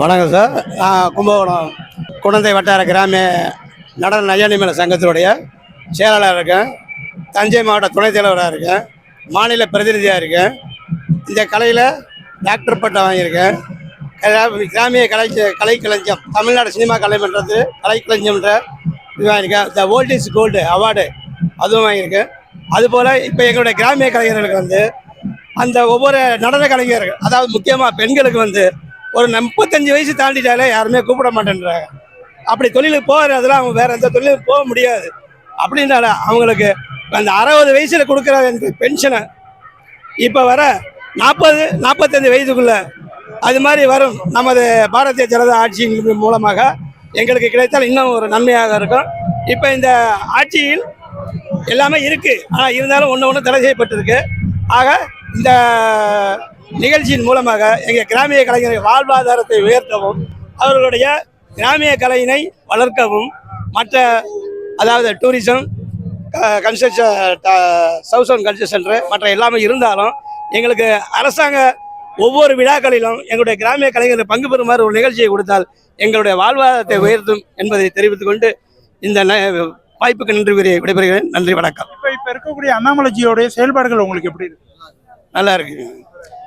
வணக்கம் சார். நான் கும்பகோணம் குழந்தை வட்டார கிராமிய நடன நயனிமல சங்கத்தினுடைய செயலாளராக இருக்கேன். தஞ்சை மாவட்ட துணைத் தலைவராக இருக்கேன். மாநில பிரதிநிதியாக இருக்கேன். இந்த கலையில் டாக்டர் பட்டம் வாங்கியிருக்கேன். கிராமிய கலை கலைக்களஞ்சியம் தமிழ்நாடு சினிமா கலைமன்றத்து கலைக்களஞ்சியம்ன்ற இது வாங்கியிருக்கேன். The old is gold award அதுவும் வாங்கியிருக்கேன். அதுபோல் இப்போ எங்களுடைய கிராமிய கலைஞர்களுக்கு வந்து அந்த ஒவ்வொரு நடன கலைஞர்கள் அதாவது முக்கியமாக பெண்களுக்கு வந்து ஒரு முப்பத்தஞ்சு வயசு தாண்டிட்டாலே யாருமே கூப்பிட மாட்டேன்றாங்க. அப்படி தொழிலுக்கு போகிறதெல்லாம் அவங்க வேற எந்த தொழிலுக்கு போக முடியாது. அப்படின்னால அவங்களுக்கு அந்த அறுபது வயசில் கொடுக்குற அந்த பென்ஷனை இப்போ வர நாற்பது நாற்பத்தஞ்சு வயதுக்குள்ளே அது மாதிரி வரும் நமது பாரதிய ஜனதா ஆட்சியின் மூலமாக எங்களுக்கு கிடைத்தால் இன்னும் ஒரு நன்மையாக இருக்கும். இப்போ இந்த ஆட்சியில் எல்லாமே இருக்குது ஆனால் இருந்தாலும் ஒன்று ஒன்று தடை செய்யப்பட்டிருக்கு. ஆக இந்த நிகழ்ச்சியின் மூலமாக எங்கள் கிராமிய கலைஞர்கள் வாழ்வாதாரத்தை உயர்த்தவும் அவர்களுடைய கிராமிய கலையினை வளர்க்கவும் மற்ற அதாவது tourism construction south zone culture centre மற்ற எல்லாமே இருந்தாலும் எங்களுக்கு அரசாங்க ஒவ்வொரு விழாக்களிலும் எங்களுடைய கிராமிய கலைஞர்கள் பங்கு பெறுமாறு ஒரு நிகழ்ச்சியை கொடுத்தால் எங்களுடைய வாழ்வாதாரத்தை உயர்த்தும் என்பதை தெரிவித்துக் கொண்டு இந்த ந- வாய்ப்புக்கு நன்றி விடைபெறுகிறேன். நன்றி வணக்கம். இப்போ இப்போ இருக்கக்கூடிய அண்ணாமலைஜியோடைய செயல்பாடுகள் உங்களுக்கு எப்படி இருக்கு? நல்லா இருக்கு.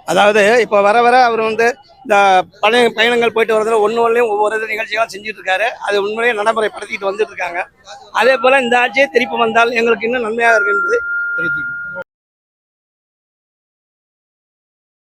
அதாவது இப்போ வர வர அவர் வந்து இந்த பழைய பயணங்கள் போயிட்டு வரதுல ஒன்று ஒன்றையும் ஒவ்வொரு இது நிகழ்ச்சிகளும் செஞ்சுட்டு இருக்காரு அது உண்மையிலேயே நடைமுறைப்படுத்திட்டு வந்துட்டு இருக்காங்க அதே போல இந்த ஆட்சியை திருப்பி வந்தால் எங்களுக்கு இன்னும் நன்மையாக இருக்கு என்பதை